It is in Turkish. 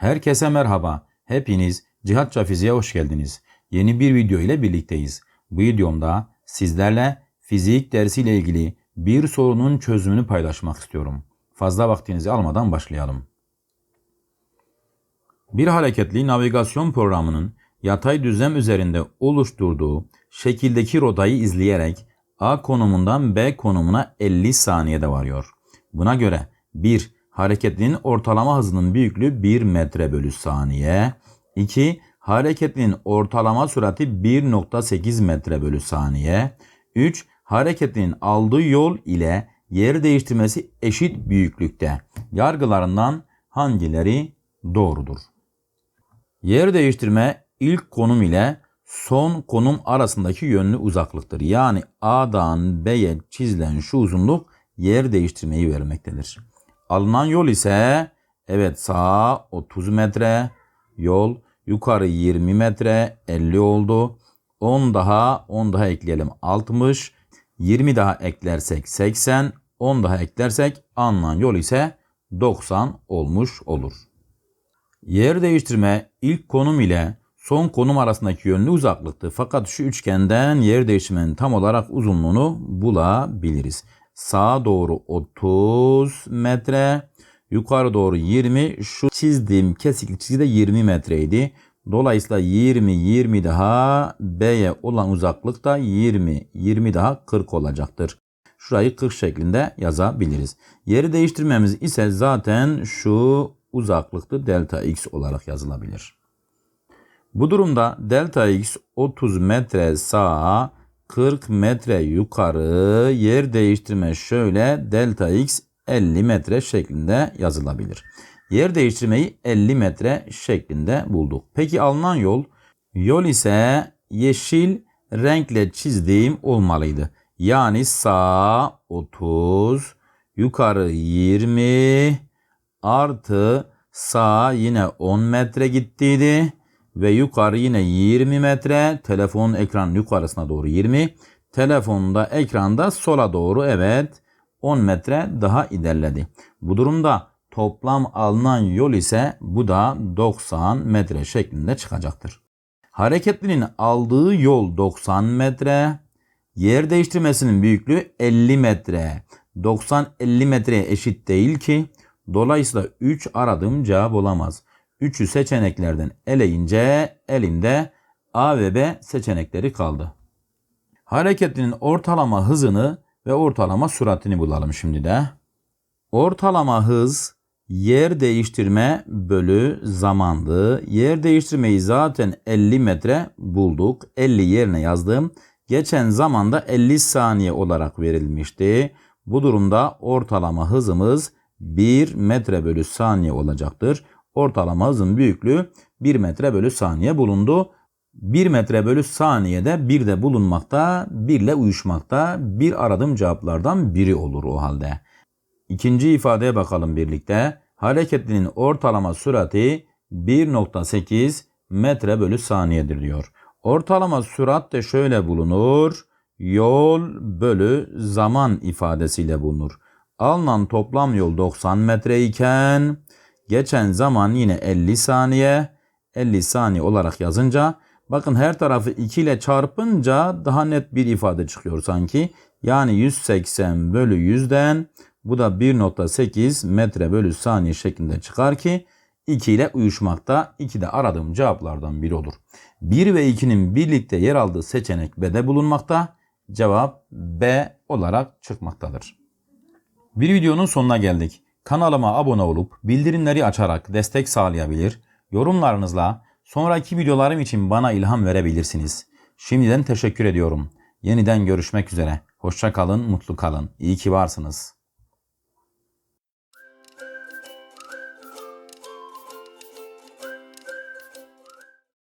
Herkese merhaba. Hepiniz Cihatça Fiziğe hoş geldiniz. Yeni bir video ile birlikteyiz. Bu videomda sizlerle fizik dersiyle ilgili bir sorunun çözümünü paylaşmak istiyorum. Fazla vaktinizi almadan başlayalım. Bir hareketli navigasyon programının yatay düzlem üzerinde oluşturduğu şekildeki rotayı izleyerek A konumundan B konumuna 50 saniyede varıyor. Buna göre 1. Hareketlinin ortalama hızının büyüklüğü 1 metre bölü saniye. 2. Hareketlinin ortalama sürati 1.8 metre bölü saniye. 3. Hareketlinin aldığı yol ile yer değiştirmesi eşit büyüklükte. Yargılarından hangileri doğrudur? Yer değiştirme ilk konum ile son konum arasındaki yönlü uzaklıktır. Yani A'dan B'ye çizilen şu uzunluk yer değiştirmeyi vermektedir. Alınan yol ise evet sağa 30 metre yol, yukarı 20 metre 50 oldu. 10 daha 10 daha ekleyelim 60. 20 daha eklersek 80. 10 daha eklersek alınan yol ise 90 olmuş olur. Yer değiştirme ilk konum ile son konum arasındaki yönlü uzaklıktı. Fakat şu üçgenden yer değiştirmenin tam olarak uzunluğunu bulabiliriz. Sağa doğru 30 metre, yukarı doğru 20. Şu çizdiğim kesikli çizgi de 20 metreydi. Dolayısıyla 20, 20 daha B'ye olan uzaklık da 20, 20 daha 40 olacaktır. Şurayı 40 şeklinde yazabiliriz. Yeri değiştirmemiz ise zaten şu uzaklıktı delta x olarak yazılabilir. Bu durumda delta x 30 metre sağa 40 metre yukarı yer değiştirme şöyle delta x 50 metre şeklinde yazılabilir. Yer değiştirmeyi 50 metre şeklinde bulduk. Peki alınan yol? Yol ise yeşil renkle çizdiğim olmalıydı. Yani sağ 30, yukarı 20 artı sağ yine 10 metre gittiydi ve yukarı yine 20 metre. Telefonun ekran yukarısına doğru 20. Telefonda ekranda sola doğru evet 10 metre daha ilerledi. Bu durumda toplam alınan yol ise bu da 90 metre şeklinde çıkacaktır. Hareketlinin aldığı yol 90 metre. Yer değiştirmesinin büyüklüğü 50 metre. 90 50 metreye eşit değil ki. Dolayısıyla 3 aradığım cevap olamaz. 3'ü seçeneklerden eleyince elimde A ve B seçenekleri kaldı. Hareketlinin ortalama hızını ve ortalama süratini bulalım şimdi de. Ortalama hız yer değiştirme bölü zamandı. Yer değiştirmeyi zaten 50 metre bulduk. 50 yerine yazdım. Geçen zamanda 50 saniye olarak verilmişti. Bu durumda ortalama hızımız 1 metre bölü saniye olacaktır. Ortalama hızın büyüklüğü 1 metre bölü saniye bulundu. 1 metre bölü saniyede bir de bulunmakta, 1 ile uyuşmakta. Bir aradığım cevaplardan biri olur o halde. İkinci ifadeye bakalım birlikte. Hareketlinin ortalama sürati 1.8 metre bölü saniyedir diyor. Ortalama sürat de şöyle bulunur. Yol bölü zaman ifadesiyle bulunur. Alınan toplam yol 90 metre iken geçen zaman yine 50 saniye. 50 saniye olarak yazınca bakın her tarafı 2 ile çarpınca daha net bir ifade çıkıyor sanki. Yani 180 bölü 100'den bu da 1.8 metre bölü saniye şeklinde çıkar ki 2 ile uyuşmakta. 2 de aradığım cevaplardan biri olur. 1 ve 2'nin birlikte yer aldığı seçenek B'de bulunmakta. Cevap B olarak çıkmaktadır. Bir videonun sonuna geldik. Kanalıma abone olup bildirimleri açarak destek sağlayabilir, yorumlarınızla sonraki videolarım için bana ilham verebilirsiniz. Şimdiden teşekkür ediyorum. Yeniden görüşmek üzere. Hoşça kalın, mutlu kalın. İyi ki varsınız.